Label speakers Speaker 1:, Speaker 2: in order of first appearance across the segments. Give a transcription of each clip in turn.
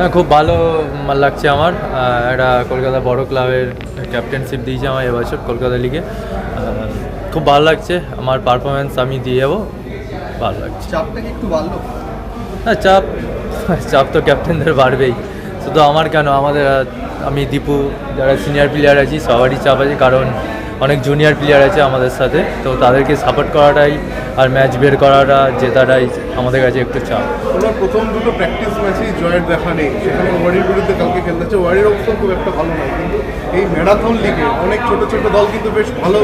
Speaker 1: হ্যাঁ খুব ভালো লাগছে আমার। একটা কলকাতা বড় ক্লাবের ক্যাপ্টেনশিপ দিয়েছে আমার এবছর কলকাতা লিগে খুব ভালো লাগছে। আমার পারফরমেন্স আমি দিয়ে যাব। ভালো লাগছে।
Speaker 2: চাপটা কি একটু বাড়লো?
Speaker 1: হ্যাঁ চাপ চাপ তো ক্যাপ্টেনদের বাড়বেই। শুধু আমার কেন? আমাদের আমি দীপু যারা সিনিয়র প্লেয়ার আছি সবারই চাপ আছে। কারণ অনেক জুনিয়র প্লেয়ার আছে আমাদের সাথে তো তাদেরকে সাপোর্ট করাটাই আর ম্যাচ বের করাটা জেতাটাই আমাদের কাছে একটু চাপ।
Speaker 3: ওনার প্রথম দুটো প্র্যাকটিস ম্যাচেই জয়ের দেখা নেই। সেখানে ওয়ারির বিরুদ্ধে কালকে খেলতে হচ্ছে। ওয়ারির অবস্থা খুব একটা ভালো নয় কিন্তু এই ম্যারাথন লিগে অনেক ছোট ছোট দল কিন্তু বেশ ভালো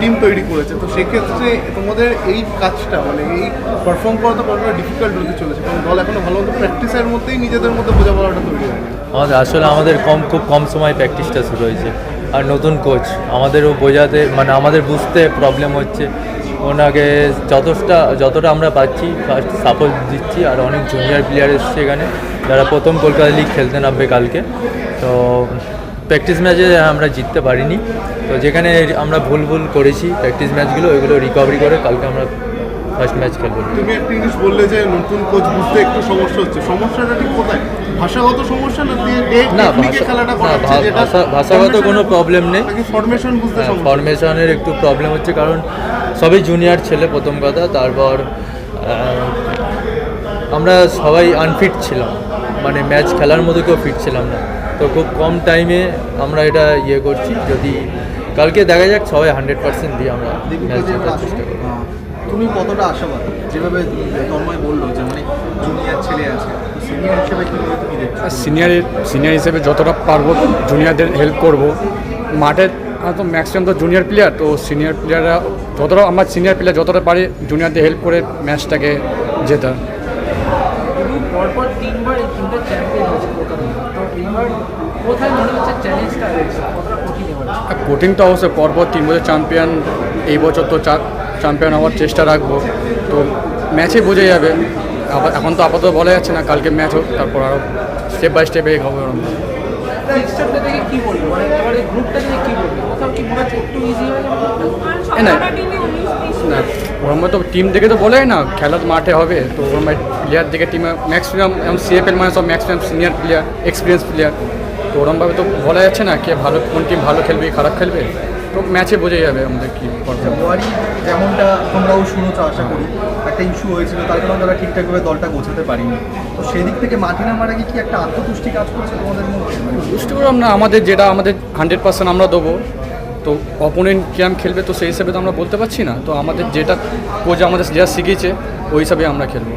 Speaker 3: টিম তৈরি করেছে। তো সেক্ষেত্রে তোমাদের এই কাজটা মানে এই পারফর্ম করা তো কতটা ডিফিকাল্ট হতে চলেছে? কারণ দল এখনও ভালো মতো প্র্যাকটিসের মধ্যেই নিজেদের মধ্যে বোঝাপড়াটা তৈরি হয়নি।
Speaker 1: আমাদের আসলে আমাদের কম খুব কম সময় প্র্যাকটিসটা শুরু হয়েছে। আর নতুন কোচ আমাদেরও বোঝাতে মানে আমাদের বুঝতে প্রবলেম হচ্ছে। ওনাকে যতটা যতটা আমরা পাচ্ছি ফার্স্ট সাপোর্ট দিচ্ছি, আর অনেক জুনিয়র প্লেয়ার এসছে এখানে। যারা প্রথম কলকাতা লিগ খেলতে নামবে কালকে। তো প্র্যাকটিস ম্যাচে আমরা জিততে পারিনি। তো যেখানে আমরা ভুল ভুল করেছি প্র্যাকটিস ম্যাচগুলো ওইগুলো রিকভারি করে কালকে আমরা ফার্স্ট ম্যাচ খেলব।
Speaker 3: তুমি একটা জিনিস বললে যে নতুন কোচ বুঝতে একটু সমস্যা হচ্ছে। সমস্যাটা ঠিক কোথায়? ভাষাগত সমস্যা না
Speaker 1: না ভাষা
Speaker 3: খেলাটা
Speaker 1: না,
Speaker 3: করাচ্ছে
Speaker 1: ভাষা- ভাষাগত কোনো প্রবলেম নেই।
Speaker 3: ফরমেশন বুঝতে সমস্যা।
Speaker 1: ফরমেশনের একটু প্রবলেম হচ্ছে কারণ সবই জুনিয়র ছেলে প্রথম কথা। তারপর আমরা সবাই আনফিট ছিলাম। মানে ম্যাচ খেলার মতো কেউ ফিট ছিলাম না। তো খুব কম টাইমে আমরা এটা ইয়ে করছি। যদি কালকে দেখা যাক সবাই হান্ড্রেড পার্সেন্ট দিয়ে আমরা ম্যাচ জেতার চেষ্টা করব।
Speaker 2: তুমি কতটা আশাবাদ? যেভাবে তন্ময় বলল যে মানে জুনিয়র ছেলে আছে সিনিয়র হিসেবে কীভাবে তুমি দেখছ?
Speaker 4: সিনিয়র সিনিয়র হিসেবে যতটা পারব জুনিয়রদের হেল্প করব। মাঠে তো ম্যাক্সিমাম তো জুনিয়র প্লেয়ার তো সিনিয়র প্লেয়াররা যতটা আমার সিনিয়র প্লেয়ার যতটা পারে জুনিয়রদের হেল্প করে ম্যাচটাকে জেতা
Speaker 5: পরপর তিনবার এই তিনটা চ্যাম্পিয়ন হয়েছে তো এইবার কোথায় মনে হচ্ছে চ্যালেঞ্জটা রয়েছে? কতটা কঠিন
Speaker 4: আর কঠিন তো অবশ্যই পরপর তিন বছর চ্যাম্পিয়ন এই বছর তো চ্যাম্পিয়ন হওয়ার চেষ্টা রাখব। তো ম্যাচে বোঝা যাবে। আবার এখন তো আপাতত বলা যাচ্ছে না কালকে ম্যাচ হোক তারপর আরও স্টেপ বাই স্টেপ এই হবে ওরকম
Speaker 5: বলব? মানে
Speaker 4: না। না ওরম তো টিম থেকে তো বলে না খেলা তো মাঠে হবে। তো ওরম প্লেয়ার থেকে টিমে ম্যাক্সিমাম এখন সিএফএল মানে সব maximum senior player experience player তো ওরমভাবে তো বলা যাচ্ছে না কে ভালো কোন টিম ভালো খেলবে খারাপ খেলবে। ম্যাচে বোঝা যাবে আমাদের কি
Speaker 2: ওয়ারি যেমনটা তোমরাও শুনেছো আশা করি একটা ইস্যু হয়েছিল তার কারণে তারা ঠিকঠাকভাবে দলটা গোছাতে পারিনি। তো সেদিক থেকে মাঠে নামার আগে কি একটা আত্মতুষ্টি কাজ করছে তোমাদের মধ্যে
Speaker 4: বুঝতে পারলাম না আমাদের যেটা আমাদের হান্ড্রেড পার্সেন্ট আমরা দেবো। তো অপোনেন্ট কিরম খেলবে তো সেই হিসাবে তো আমরা বলতে পারছি না। তো আমাদের যেটা কোচ আমাদের যেটা শিখিয়েছে ওই হিসাবে আমরা খেলব।